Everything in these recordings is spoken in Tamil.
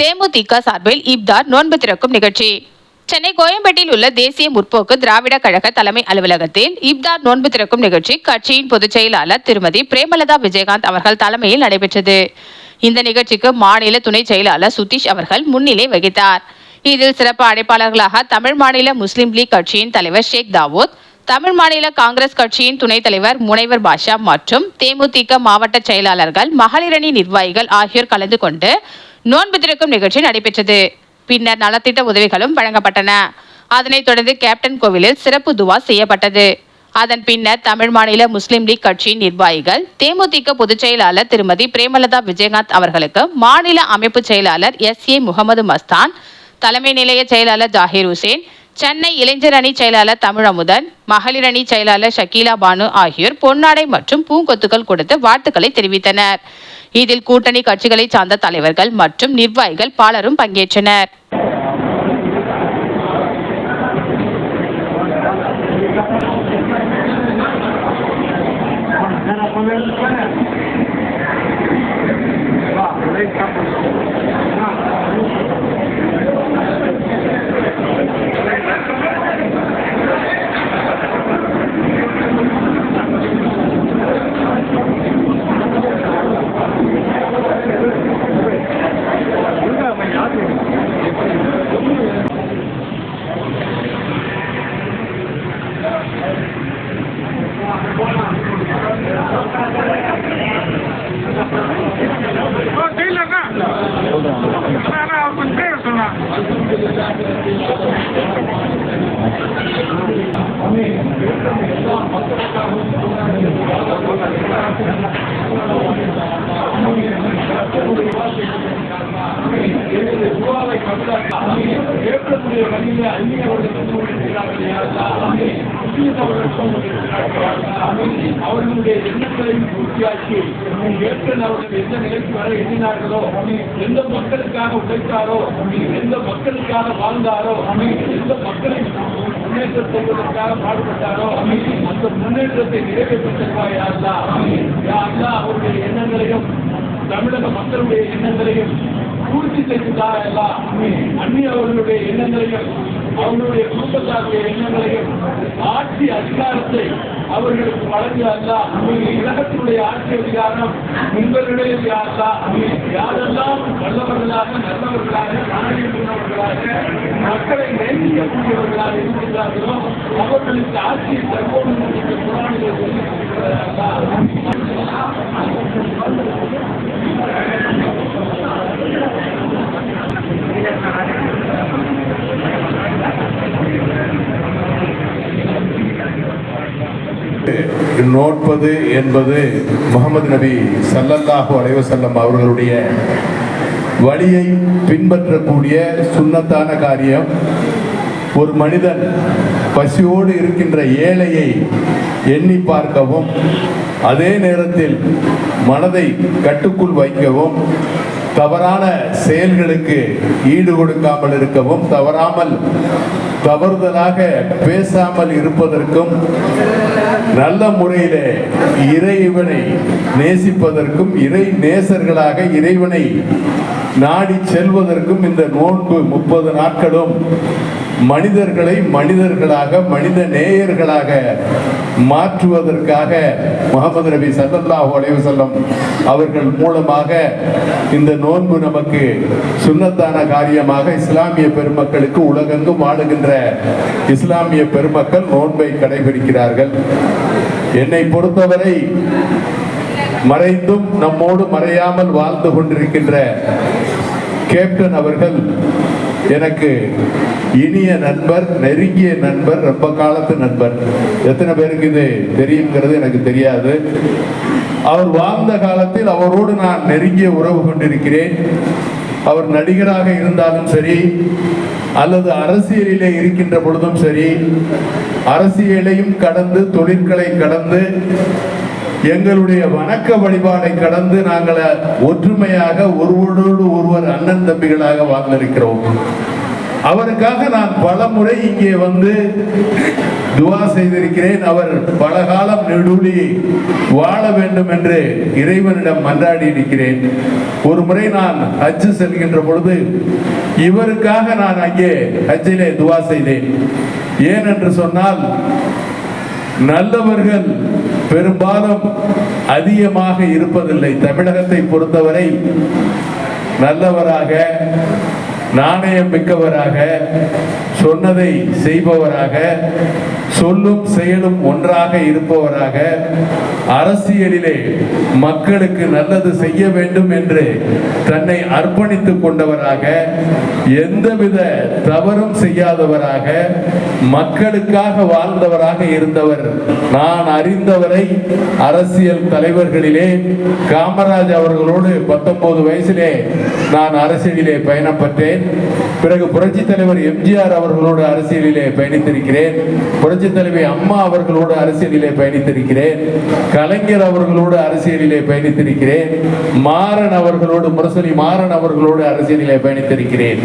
தேமுதிக சார்பில் இப்தார் நோன்பு திறக்கும் நிகழ்ச்சி. சென்னை கோயம்பேட்டில் உள்ள தேசிய முற்போக்கு திராவிட கழக தலைமை அலுவலகத்தில் இப்தார் நோன்பு திறக்கும் நிகழ்ச்சி கட்சியின் பொதுச் செயலாளர் திருமதி பிரேமலதா விஜயகாந்த் அவர்கள் தலைமையில் நடைபெற்றது. இந்த நிகழ்ச்சிக்கு மாநில துணை செயலாளர் சுதீஷ் அவர்கள் முன்னிலை வகித்தார். இதில் சிறப்பு அழைப்பாளர்களாக தமிழ் மாநில முஸ்லிம் லீக் கட்சியின் தலைவர் ஷேக் தாவூத் தமிழ் மாநில காங்கிரஸ் கட்சியின் துணைத் தலைவர் முனைவர் பாஷா மற்றும் தேமுதிக மாவட்ட செயலாளர்கள் மகளிரணி நிர்வாகிகள் ஆகியோர் கலந்து கொண்டு நோன்பு திறக்கும் நிகழ்ச்சி நடைபெற்றது. பின்னர் நலத்திட்ட உதவிகளும் வழங்கப்பட்டன. அதனைத் தொடர்ந்து கேப்டன் கோவிலில் சிறப்பு துவா செய்யப்பட்டது. அதன் பின்னர் தமிழ் மாநில முஸ்லிம் லீக் கட்சியின் நிர்வாகிகள் தேமுதிக பொதுச் செயலாளர் திருமதி பிரேமலதா விஜயகாந்த் அவர்களுக்கு மாநில அமைப்பு செயலாளர் எஸ் ஏ முகமது மஸ்தான் தலைமை நிலைய செயலாளர் ஜாகிர் ஹுசேன் சென்னை இளைஞர் அணி செயலாளர் தமிழமுதன் மகளிர் அணி செயலாளர் ஷக்கீலா பானு ஆகியோர் பொன்னாடை மற்றும் பூங்கொத்துக்கள் கொடுத்து வாழ்த்துக்களை தெரிவித்தனர். இதில் கூட்டணி கட்சிகளைச் சார்ந்த தலைவர்கள் மற்றும் நிர்வாகிகள் பலரும் பங்கேற்றனர். கையில் ஏற்கக்கூடிய வழியில் அந்நியவர்கள் கொஞ்சம் பேர் சொன்னா அவர்களுடைய எண்ணங்களையும் பூர்த்தியாக்கி ஏற்கனவே அவர்கள் எந்த நிலைக்கு வர எண்ணினார்களோ எந்த மக்களுக்காக உழைத்தாரோ எந்த மக்களுக்காக வாழ்ந்தாரோ எந்த மக்களை முன்னேற்றம் செய்வதற்காக பாடுபட்டாரோ அந்த முன்னேற்றத்தை நிறைவேற்றுவாய் யாருலா யாருலா அவருடைய எண்ணங்களையும் தமிழக மக்களுடைய எண்ணங்களையும் பூர்த்தி செய்ததா எல்லாம் அந்நிய அவர்களுடைய எண்ணங்களையும் அவர்களுடைய குடும்பத்தாருடைய எண்ணங்களையும் ஆட்சி அதிகாரத்தை அவர்களுக்கு வழங்குகிறார்களா? அல்ல உலகத்தினுடைய ஆட்சி அதிகாரம் உங்களுடைய யாரா யாரெல்லாம் வல்லவர்களாக நல்லவர்களாக நாணயம் மக்களை நேசிக்கக்கூடியவர்களாக இருக்கின்றார்களோ அவர்களுக்கு ஆட்சியை தற்போது புராணிகள் சொல்லி நோட்பது என்பது முகமது நபி சல்லல்லாஹு அலைஹி அவர்களுடைய வழியை பின்பற்றக்கூடிய சுண்ணத்தான காரியம். ஒரு மனிதன் பசியோடு இருக்கின்ற ஏழையை எண்ணி பார்க்கவும் அதே நேரத்தில் மனதை கட்டுக்குள் வைக்கவும் தவறான செயல்களுக்கு ஈடு கொடுக்காமல் இருக்கவும் தவறாமல் தவறுதலாக பேசாமல் இருப்பதற்கும் நல்ல முறையிலே இறைவனை நேசிப்பதற்கும் இறை நேசர்களாக இறைவனை நாடி செல்வதற்கும் இந்த நோன்பு முப்பது நாட்களும் மனிதர்களை மனிதர்களாக மனித நேயர்களாக மாற்றுவதற்காக முகமது நபி ஸல்லல்லாஹு அலைவு செல்லம் அவர்கள் மூலமாக இந்த நோன்பு நமக்கு சுன்னத்தான காரியமாக இஸ்லாமிய பெருமக்களுக்கு உலகெங்கும் வாழுகின்ற இஸ்லாமிய பெருமக்கள் நோன்பை கடைபிடிக்கிறார்கள். என்னை பொறுத்தவரை மறைந்தும் நம்மோடு மறையாமல் வாழ்ந்து கொண்டிருக்கின்ற கேப்டன் அவர்கள் எனக்கு இனிய நண்பர் நெருங்கிய நண்பர் ரொம்ப காலத்து நண்பர். எத்தனை பேருக்கு இது தெரியுங்கிறது எனக்கு தெரியாது. அவர் வாழ்ந்த காலத்தில் அவரோடு நான் நெருங்கிய உறவு கொண்டிருக்கிறேன். அவர் நடிகராக இருந்தாலும் சரி அல்லது அரசியலிலே இருக்கின்ற பொழுதும் சரி அரசியலையும் கடந்து தொழிற்களை கடந்து எங்களுடைய வணக்க வழிபாடை கடந்து நாங்கள் ஒற்றுமையாக ஒருவரோடு ஒருவர் அண்ணன் தம்பிகளாக வாழ்ந்திருக்கிறோம். அவருக்காக நான் பல முறை இங்கே வந்து துவா செய்திருக்கிறேன். அவர் பல காலம் நெடுலி வாழ வேண்டும் என்று இறைவனிடம் மன்றாடி இருக்கிறேன். ஒரு முறை நான் ஹஜ்ஜு செல்கின்ற பொழுது இவருக்காக நான் அங்கே ஹஜ்ஜிலே துவா செய்தேன். ஏன் என்று சொன்னால் நல்லவர்கள் பெரும்பாலும் அதிகமாக இருப்பதில்லை. தமிழகத்தை பொறுத்தவரை நல்லவராக நாணயம் மிக்கவராக சொன்னதை செய்பவராக சொல்லும் செயலும் ஒன்றாக இருப்பவராக அரசியலிலே மக்களுக்கு நல்லது செய்ய வேண்டும் என்று தன்னை அர்ப்பணித்துக் கொண்டவராக எந்தவித தவறும் செய்யாதவராக மக்களுக்காக வாழ்ந்தவராக இருந்தவர் நான் அறிந்தவரை அரசியல் தலைவர்களிலே காமராஜ் அவர்களோடு பத்தொன்பது வயசிலே நான் அரசியலிலே பயணப்பட்டேன் பிறகு புரட்சி தலைவர் எம்ஜிஆர் அவர்களோடு அரசியலிலே பயணித்திருக்கிறேன். புரட்சி தலைவி அம்மா அவர்களோடு அரசியலிலே பயணித்திருக்கிறேன். கலைஞர் அவர்களோடு அரசியலிலே பயணித்திருக்கிறேன். மாறன் அவர்களோடு முரசொலி மாறன் அவர்களோடு அரசியலிலே பயணித்திருக்கிறேன்.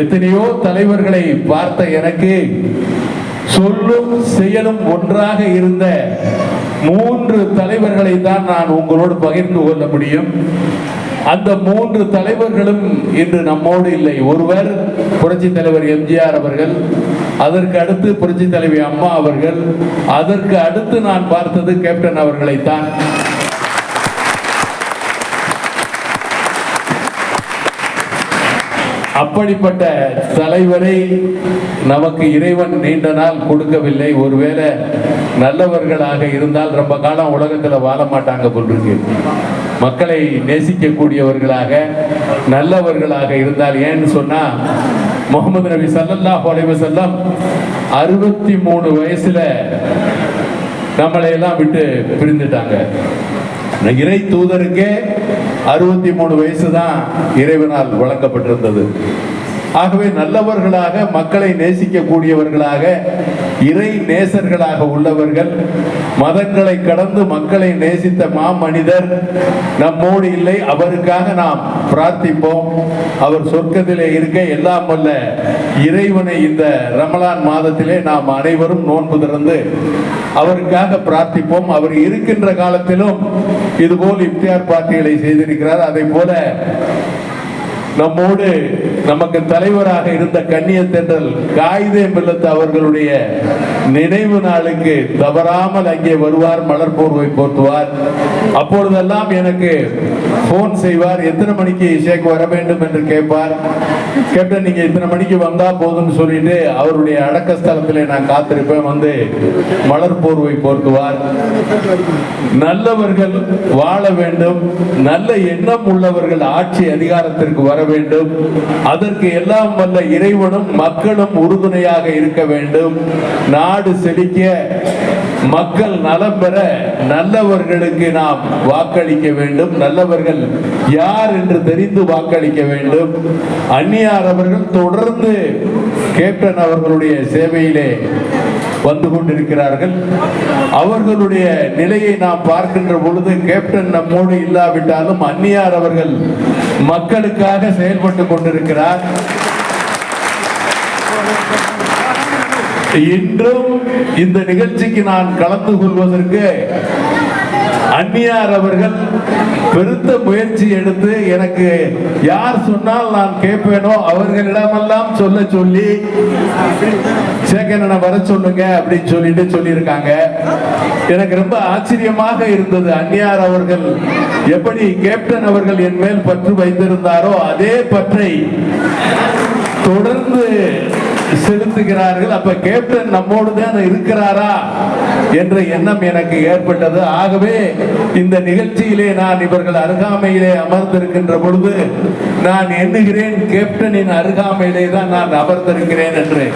எத்தனையோ தலைவர்களை பார்த்த எனக்கு சொல்லும் செயலும் ஒன்றாக இருந்த மூன்று தலைவர்களை தான் நான் உங்களோடு பகிர்ந்து கொள்ள முடியும். அந்த மூன்று தலைவர்களும் இன்று நம்மோடு இல்லை. ஒருவர் புரட்சி தலைவர் எம்ஜிஆர் அவர்கள் அதற்கு அடுத்து புரட்சி தலைவி அம்மா அவர்கள் அதற்கு அடுத்து நான் பார்த்தது கேப்டன் அவர்களைத்தான். அப்படிப்பட்ட தலைவரை நமக்கு இறைவன் நீண்ட நாள் கொடுக்கவில்லை. ஒருவேளை நல்லவர்களாக இருந்தால் ரொம்ப காலம் உலகத்தில் வாழ மாட்டாங்க போல் மக்களை நேசிக்கக்கூடியவர்களாக நல்லவர்களாக இருந்தால் ஏன்னு சொன்னா முகமது நபி சல்லல்லாஹ் அலைஹி வஸல்லம் அறுபத்தி மூணு வயசுல நம்மளை எல்லாம் விட்டு பிரிந்துட்டாங்க. இறை தூதருக்கே அறுபத்தி மூணு வயசு தான் இறைவனால் வழங்கப்பட்டிருந்தது. ஆகவே நல்லவர்களாக மக்களை நேசிக்கக்கூடியவர்களாக இறை நேசர்களாக உள்ளவர்கள் மதங்களை கடந்து மக்களை நேசித்த மாமனிதர் நம்மோடு இல்லை. அவருக்காக நாம் பிரார்த்திப்போம். அவர் சொர்க்கத்திலே இருக்க எல்லாம் வல்ல இறைவனை இந்த ரமலான் மாதத்திலே நாம் அனைவரும் நோன்பு திறந்து அவருக்காக பிரார்த்திப்போம். அவர் இருக்கின்ற காலத்திலும் இதுபோல் இப்தியார் பார்ட்டிகளை செய்திருக்கிறார். அதை போல நம்மோடு நமக்கு தலைவராக இருந்த கண்ணியத்தென்றல் காயிதே மில்லத் அவர்களுடைய நினைவு நாளுக்கு தவறாமல் அங்கே வருவார் மலர் போர்வை போர்த்துவார் அப்பொழுதெல்லாம் எனக்கு போன் செய்வார். எத்தனை மணிக்கு ஷேக் வர வேண்டும் என்று கேட்பார். கேப்டன் நீங்க இத்தனை மணிக்கு வந்தா போதும்னு சொல்லிட்டு அவருடைய அடக்க ஸ்தலத்திலே நான் காத்திருப்பேன். வந்து மலர் போர்வை போர்த்துவார். நல்லவர்கள் வாழ வேண்டும். நல்ல எண்ணம் உள்ளவர்கள் ஆட்சி அதிகாரத்திற்கு வர வேண்டும். அதற்கு எல்லாம் வல்ல இறைவனும் மக்களும் உறுதுணையாக இருக்க வேண்டும். நாடு செழிக்க மக்கள் நலம் பெற நல்லவர்களுக்கு நாம் வாக்களிக்க வேண்டும். நல்லவர்கள் யார் என்று தெரிந்து வாக்களிக்க வேண்டும். அந்நியார் அவர்கள் தொடர்ந்து கேப்டன் அவர்களுடைய சேவையிலே வந்து கொண்டிருக்கிறார்கள். அவர்களுடைய நிலையை நாம் பார்க்கின்ற பொழுது கேப்டன் நம்மோடு இல்லாவிட்டாலும் அந்நியார் அவர்கள் மக்களுக்காக செயல்பட்டு கொண்டிருக்கிறார். இன்றும் இந்த நிகழ்ச்சிக்கு நான் கலந்து கொள்வதற்கு அந்நியார் அவர்கள் பெருத்த முயற்சி எடுத்து எனக்கு யார் சொன்னால் நான் கேட்பேனோ அவர்களிடமெல்லாம் சொல்ல சொல்லி சேகரனை வர சொல்லுங்க அப்படின்னு சொல்லிட்டு சொல்லியிருக்காங்க. எனக்கு ரொம்ப ஆச்சரியமாக இருந்தது. அந்நியார் அவர்கள் எப்படி கேப்டன் அவர்கள் என் மேல் பற்று வைத்திருந்தாரோ அதே பற்றை தொடர்ந்து செலுத்துகிறார்கள். அப்ப கேப்டன் நம்மோடு தான் இருக்கிறாரா என்ற எண்ணம் எனக்கு ஏற்பட்டது. ஆகவே இந்த நிகழ்ச்சியிலே நான் இவர்கள் அருகாமையிலே அமர்ந்திருக்கின்ற பொழுது நான் எண்ணுகிறேன் கேப்டனின் அருகாமையிலே தான் நான் அமர்ந்திருக்கிறேன் என்று.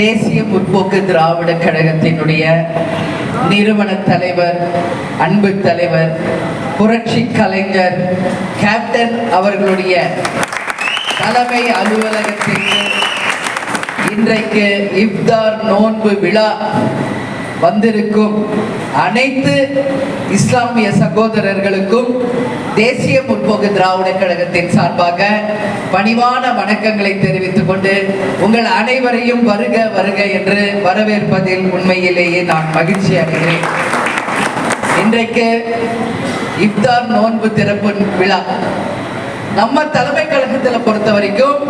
தேசிய முற்போக்கு திராவிட கழகத்தினுடைய நிறுவன தலைவர் அன்பு தலைவர் புரட்சி கலைஞர் கேப்டன் அவர்களுடைய தலைமை அலுவலகத்திற்கு இன்றைக்கு இஃப்தார் நோன்பு விழா வந்திருக்கும். அனைத்து இஸ்லாமிய சகோதரர்களுக்கும் தேசிய முற்போக்கு திராவிட கழகத்தின் சார்பாக பணிவான வணக்கங்களை தெரிவித்துக் கொண்டு உங்கள் அனைவரையும் வருக வருக என்று வரவேற்பதில் உண்மையிலேயே நான் மகிழ்ச்சி அடைகிறேன். இன்றைக்கு இஃப்தார் நோன்பு திறப்பு விழா. நம்ம தலைமை கழகத்தில் பொறுத்த வரைக்கும்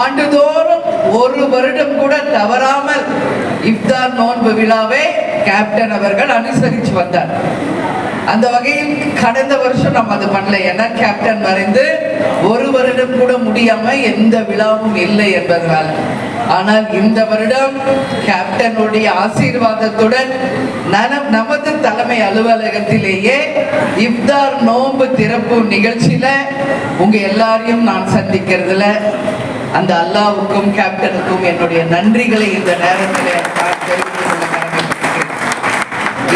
ஆண்டுதோறும் ஒரு வருடம் கூட தவறாமல் இஃப்தார் நோன்பு விழாவை கேப்டன் அவர்கள் அனுசரித்து வந்தார். அந்த வகையில் கடந்த வருஷம் நம்ம அது பண்ணல. ஏன்னா கேப்டன் மறைந்து ஒரு வருடம் கூட முடியாம எந்த விழாவும் இல்லை என்பதனால். ஆனால் இந்த வருடம் கேப்டனுடைய ஆசீர்வாதத்துடன் நமது தலைமை அலுவலகத்திலேயே இப்தார் நோன்பு திறப்பு நிகழ்ச்சியில உங்க எல்லாரையும் நான் சந்திக்கிறதுல அந்த அல்லாவுக்கும் கேப்டனுக்கும் என்னுடைய நன்றிகளை இந்த நேரத்தில்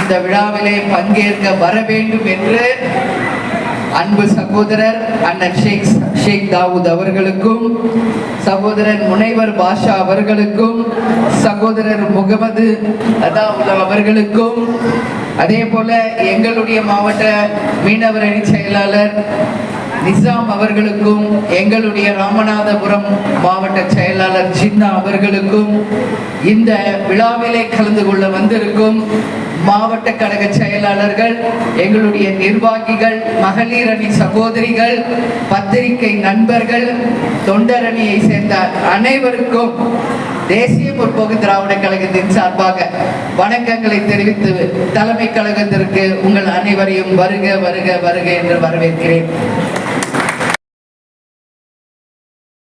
இந்த விழாவிலே பங்கேற்க வர வேண்டும் என்று அன்பு சகோதரர் அண்ணன் ஷேக் ஷேக் தாவூத் அவர்களுக்கும் சகோதரர் முனைவர் பாஷா அவர்களுக்கும் சகோதரர் முகமது அதாவுல்லா அவர்களுக்கும் அதே போல எங்களுடைய மாவட்ட மீனவர் அணி செயலாளர் நிசாம் அவர்களுக்கும் எங்களுடைய ராமநாதபுரம் மாவட்ட செயலாளர் சின்னா அவர்களுக்கும் இந்த விழாவிலே கலந்து கொள்ள வந்திருக்கும் மாவட்ட கழக செயலாளர்கள் எங்களுடைய நிர்வாகிகள் மகளிர் அணி சகோதரிகள் பத்திரிகை நண்பர்கள் தொண்டர் அணியை சேர்ந்த அனைவருக்கும் தேசிய முற்போக்கு திராவிட கழகத்தின் சார்பாக வணக்கங்களை தெரிவித்து தலைமை கழகத்திற்கு உங்கள் அனைவரையும் வருக வருக வருக என்று வரவேற்கிறேன்.